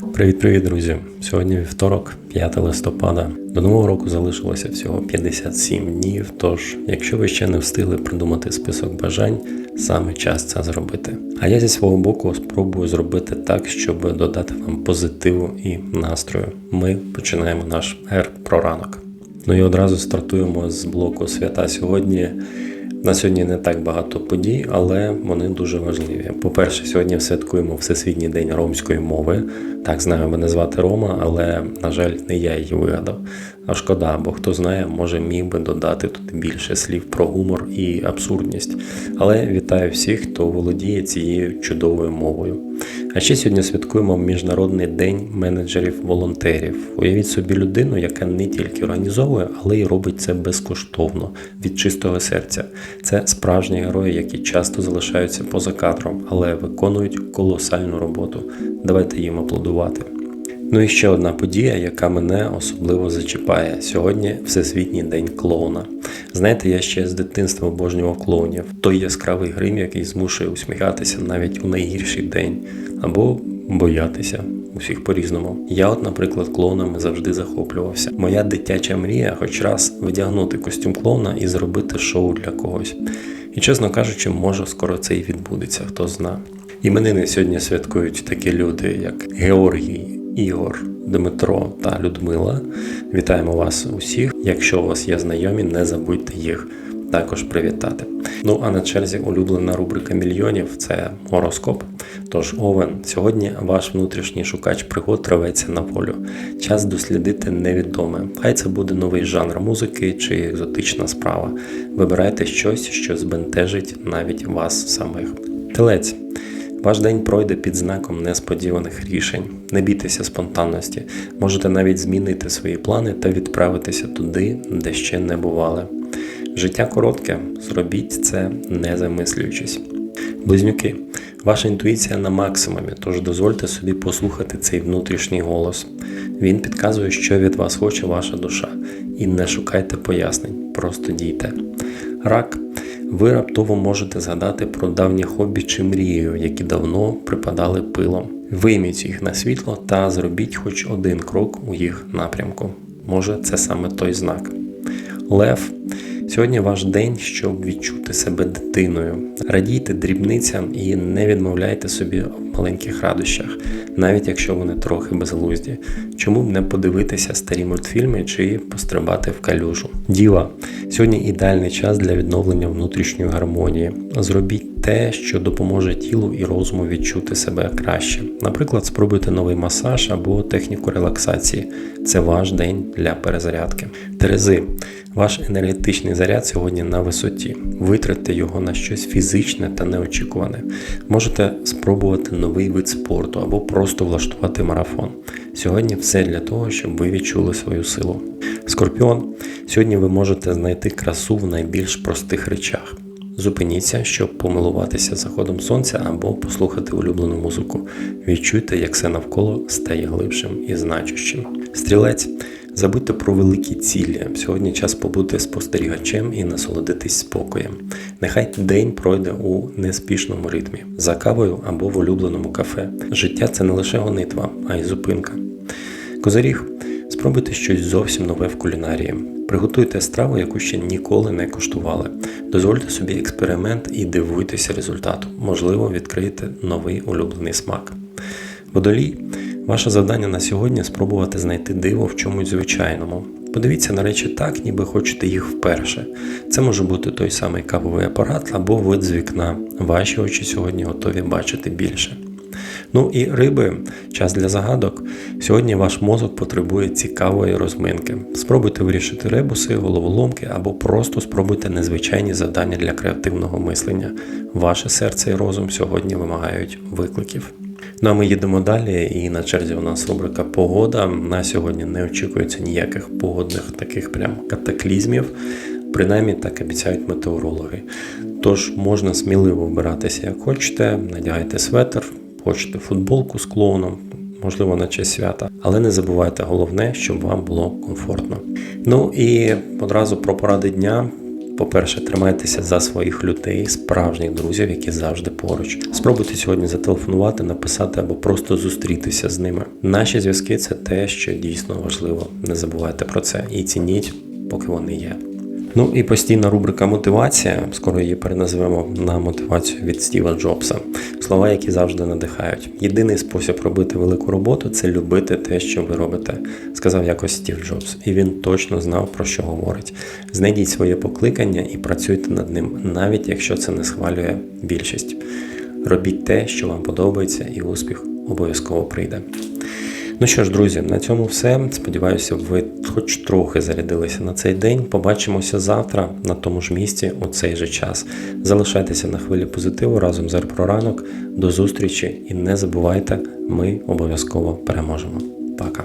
Привіт-привіт, друзі! Сьогодні вівторок, 5 листопада. До нового року залишилося всього 57 днів. Тож, якщо ви ще не встигли придумати список бажань, саме час це зробити. А я зі свого боку спробую зробити так, щоб додати вам позитиву і настрою. Ми починаємо наш ер про ранок. Ну і одразу стартуємо з блоку свята сьогодні. На сьогодні не так багато подій, але вони дуже важливі. По-перше, сьогодні святкуємо Всесвітній день ромської мови. Так, знаю, мене звати Рома, але, на жаль, не я її вигадав. А шкода, бо хто знає, може міг би додати тут більше слів про гумор і абсурдність. Але вітаю всіх, хто володіє цією чудовою мовою. А ще сьогодні святкуємо Міжнародний день менеджерів-волонтерів. Уявіть собі людину, яка не тільки організовує, але й робить це безкоштовно від чистого серця. Це справжні герої, які часто залишаються поза кадром, але виконують колосальну роботу. Давайте їм аплодувати. Ну і ще одна подія, яка мене особливо зачіпає. Сьогодні Всесвітній день клоуна. Знаєте, я ще з дитинства обожнював клоунів. Той яскравий грим, який змушує усміхатися навіть у найгірший день, або боятися. Усіх по-різному. Я, от, наприклад, клоунами завжди захоплювався. Моя дитяча мрія хоч раз вдягнути костюм клоуна і зробити шоу для когось. І чесно кажучи, може скоро це і відбудеться, хто зна. Іменини сьогодні святкують такі люди, як Георгій, Ігор, Дмитро та Людмила. Вітаємо вас усіх. Якщо у вас є знайомі, не забудьте їх також привітати. Ну а на черзі улюблена рубрика мільйонів це гороскоп. Тож, Овен, сьогодні ваш внутрішній шукач пригод траветься на волю. Час дослідити невідоме. Хай це буде новий жанр музики чи екзотична справа. Вибирайте щось, що збентежить навіть вас самих. Телець. Ваш день пройде під знаком несподіваних рішень. Не бійтеся спонтанності. Можете навіть змінити свої плани та відправитися туди, де ще не бували. Життя коротке, зробіть це не замислюючись. Близнюки, ваша інтуїція на максимумі, тож дозвольте собі послухати цей внутрішній голос. Він підказує, що від вас хоче ваша душа, і не шукайте пояснень, просто дійте. Рак. Ви раптово можете згадати про давнє хобі чи мрію, які давно припадали пилом. Вийміть їх на світло та зробіть хоч один крок у їх напрямку. Може, це саме той знак. Лев. Сьогодні ваш день, щоб відчути себе дитиною. Радійте дрібницям і не відмовляйте собі в маленьких радощах, навіть якщо вони трохи безглузді. Чому б не подивитися старі мультфільми чи пострибати в калюжу? Діва, сьогодні ідеальний час для відновлення внутрішньої гармонії. Зробіть те, що допоможе тілу і розуму відчути себе краще. Наприклад, спробуйте новий масаж або техніку релаксації. Це ваш день для перезарядки. Терези. Ваш енергетичний заряд сьогодні на висоті. Витратьте його на щось фізичне та неочікуване. Можете спробувати новий вид спорту або просто влаштувати марафон. Сьогодні все для того, щоб ви відчули свою силу. Скорпіон, сьогодні ви можете знайти красу в найбільш простих речах. Зупиніться, щоб помилуватися заходом сонця або послухати улюблену музику. Відчуйте, як все навколо стає глибшим і значущим. Стрілець. Забудьте про великі цілі. Сьогодні час побути спостерігачем і насолодитись спокоєм. Нехай день пройде у неспішному ритмі, за кавою або в улюбленому кафе. Життя це не лише гонитва, а й зупинка. Козиріг, спробуйте щось зовсім нове в кулінарії. Приготуйте страву, яку ще ніколи не коштували. Дозвольте собі експеримент і дивуйтеся результату. Можливо, відкриєте новий улюблений смак. Водолій. Ваше завдання на сьогодні спробувати знайти диво в чомусь звичайному. Подивіться на речі так, ніби хочете їх вперше. Це може бути той самий кавовий апарат або вид з вікна. Ваші очі сьогодні готові бачити більше. Ну і риби, час для загадок. Сьогодні ваш мозок потребує цікавої розминки. Спробуйте вирішити ребуси, головоломки або просто спробуйте незвичайні завдання для креативного мислення. Ваше серце і розум сьогодні вимагають викликів. Ну а ми їдемо далі, і на черзі у нас рубрика Погода. На сьогодні не очікується ніяких погодних таких прям катаклізмів. Принаймні так обіцяють метеорологи. Тож можна сміливо вбиратися як хочете, надягайте светр, хочете футболку з клоуном, можливо, на честь свята, але не забувайте головне, щоб вам було комфортно. Ну і одразу про поради дня. По-перше, тримайтеся за своїх людей, справжніх друзів, які завжди поруч. Спробуйте сьогодні зателефонувати, написати або просто зустрітися з ними. Наші зв'язки це те, що дійсно важливо. Не забувайте про це і цініть, поки вони є. Ну і постійна рубрика мотивація. Скоро її переназвемо на мотивацію від Стіва Джобса. Слова, які завжди надихають. Єдиний спосіб робити велику роботу це любити те, що ви робите, сказав якось Стів Джобс. І він точно знав про що говорить. Знайдіть своє покликання і працюйте над ним, навіть якщо це не схвалює більшість. Робіть те, що вам подобається, і успіх обов'язково прийде. Ну що ж, друзі, на цьому все. Сподіваюся, ви хоч трохи зарядилися на цей день. Побачимося завтра на тому ж місці у цей же час. Залишайтеся на хвилі позитиву разом з ранок. До зустрічі і не забувайте, ми обов'язково переможемо. Пока.